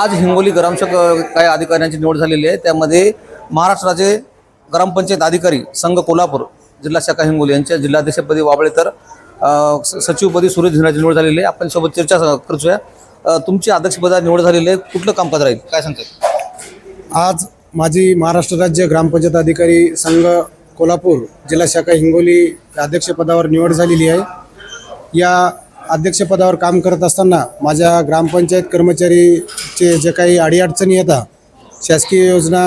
आज हिंगोली ग्रामसेवक काही अधिकाऱ्यांची निवड झालेली आहे. त्यामध्ये महाराष्ट्राचे ग्रामपंचायत अधिकारी संघ कोल्हापूर जिल्हा शाखा हिंगोली यांच्या जिल्हाध्यक्षपदी वाबळे तर स- सचिवपदी सुरेश झिनाची निवड झालेली आहे. आपण सोबत चर्चा करूया. तुमची अध्यक्षपदा निवड झालेली आहे. कुठलं कामकाज राहील? काय सांगतात आज माझी महाराष्ट्र राज्य ग्रामपंचायत अधिकारी संघ कोल्हापूर जिल्हा शाखा हिंगोली अध्यक्षपदावर निवड झालेली आहे. या अध्यक्षपदावर काम करत असताना माझ्या ग्रामपंचायत कर्मचारीचे जे काही अडीअडचणी येतात शासकीय योजना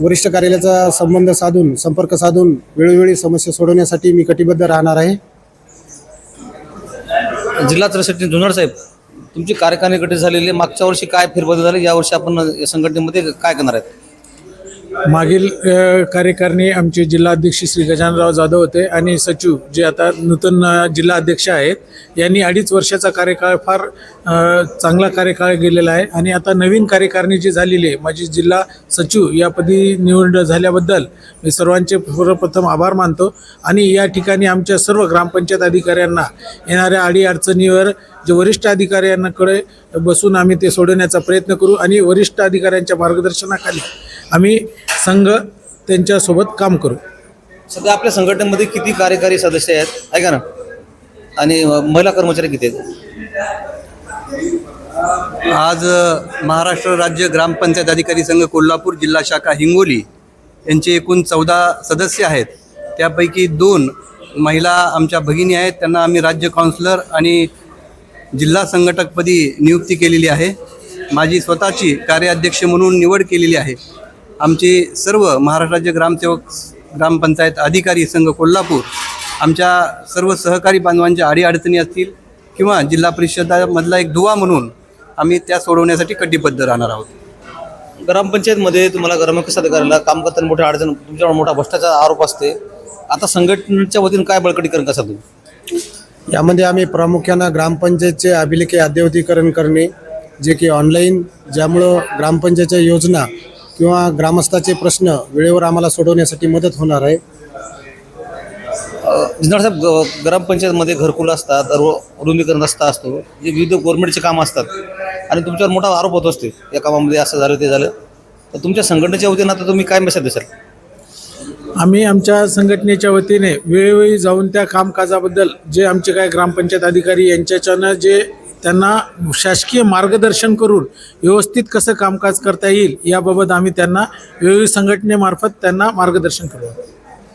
वरिष्ठ कार्यालयाचा संबंध साधून संपर्क साधून वेळोवेळी समस्या सोडवण्यासाठी मी कटिबद्ध राहणार आहे. जिल्हा सरचिटणीस जुनार साहेब तुमची कार्यकारिणी गठीत झालेली मागच्या वर्षी काय फेरबदल झाले? यावर्षी आपण या संघटनेमध्ये काय करणार आहेत? मागील कार्यकारिणी आमचे जिल्हाध्यक्ष श्री गजाननराव जाधव होते आणि सचिव जे आता नूतन जिल्हा अध्यक्ष आहेत यांनी अडीच वर्षाचा कार्यकाळ फार चांगला कार्यकाळ गेलेला आहे. आणि आता नवीन कार्यकारिणी जी झालेली आहे माझी जिल्हा सचिव यापदी निवड झाल्याबद्दल मी सर्वांचे सर्वप्रथम आभार मानतो. आणि या ठिकाणी आमच्या सर्व ग्रामपंचायत अधिकाऱ्यांना येणाऱ्या अडीअडचणीवर जे वरिष्ठ अधिकाऱ्यांकडे बसून आम्ही ते सोडवण्याचा प्रयत्न करू आणि वरिष्ठ अधिकाऱ्यांच्या मार्गदर्शनाखाली आम्ही संघ त्यांच्यासोबत काम करू. सध्या आपल्या संघटनेमध्ये किती कार्यकारी सदस्य आहेत? ऐका ना? आणि महिला कर्मचारी किती आहेत? आज महाराष्ट्र राज्य ग्रामपंचायत अधिकारी संघ कोल्हापूर जिल्हा शाखा हिंगोली यांचे एकूण चौदा सदस्य आहेत. त्यापैकी दोन महिला आमच्या भगिनी आहेत. त्यांना आम्ही राज्य काउन्सिलर आणि जिल्हा संघटकपदी नियुक्ती केलेली आहे. माझी स्वतःची कार्याध्यक्ष म्हणून निवड केलेली आहे. आमचे सर्व महाराष्ट्र राज्य ग्रामसेवक ग्रामपंचायत अधिकारी संघ कोल्हापूर आमच्या सर्व सहकारी बांधवांच्या अडीअडचणी असतील किंवा जिल्हा परिषदामधला एक दुवा म्हणून आम्ही त्या सोडवण्यासाठी कटिबद्ध राहणार आहोत. ग्रामपंचायतमध्ये तुम्हाला ग्रामविकास अधिकाऱ्याला काम करताना मोठ्या अडचण तुमच्यावर मोठा भ्रष्टाचार आरोप असते. आता संघटनेच्या वतीने काय बळकटीकरण कसा तुम्ही? यामध्ये आम्ही प्रामुख्यानं ग्रामपंचायतचे अभिलेखे अद्ययावतीकरण करणे जे की ऑनलाईन ज्यामुळं ग्रामपंचायतच्या योजना किंवा ग्रामस्थाचे प्रश्न वेळेवर आम्हाला सोडवण्यासाठी मदत होणार आहे. जिल्हा साहेब ग- ग्रामपंचायतमध्ये घरकुल असतात रो रुंदीकरण रस्ता असतो जे विविध गव्हर्नमेंटचे कामं असतात आणि तुमच्यावर मोठा आरोप होत असते या कामामध्ये असं झालं ते झालं. तर तुमच्या संघटनेच्या वतीनं आता तुम्ही काय मेसेज देसाल? आम्ही आमच्या संघटनेच्या वतीने वेळोवेळी जाऊन त्या कामकाजाबद्दल जे आमचे काय ग्रामपंचायत अधिकारी यांच्याच्यानं जे त्यांना शासकीय मार्गदर्शन करून व्यवस्थित कसं कामकाज करता येईल याबाबत आम्ही त्यांना वेळोवेळी संघटनेमार्फत त्यांना मार्गदर्शन करू.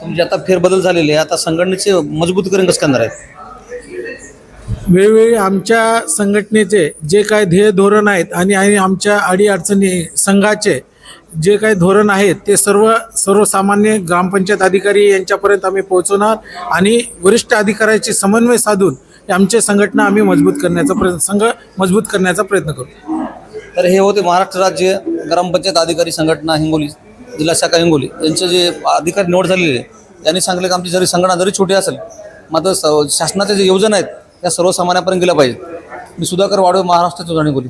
तुमचे आता फेरबदल झालेले आहे. आता संघटनेचे मजबूतीकरण कसं करणार आहेत? वेळोवेळी आमच्या संघटनेचे जे काय ध्येय धोरण आहेत आणि आणि आमच्या अडीअडचणी संघाचे जे काही धोरण आहेत ते सर्व सर्वसामान्य ग्रामपंचायत अधिकारी यांच्यापर्यंत आम्ही पोहोचवणार आणि वरिष्ठ अधिकाऱ्याची समन्वय साधून आमचे संघटना आम्ही मजबूत करण्याचा प्रयत्न संघ मजबूत करण्याचा प्रयत्न करू. तर हे होते महाराष्ट्र राज्य ग्रामपंचायत अधिकारी संघटना हिंगोली जिल्हा शाखा हिंगोली. यांचे जे अधिकारी निवड झालेले आहे त्यांनी सांगितलं की आमची जरी संघटना जरी छोटी असेल मात्र स शासनाच्या जे योजना आहेत त्या सर्वसामान्यापर्यंत गेल्या पाहिजेत. मी सुधाकर वाडवे महाराष्ट्राच्या हिंगोली.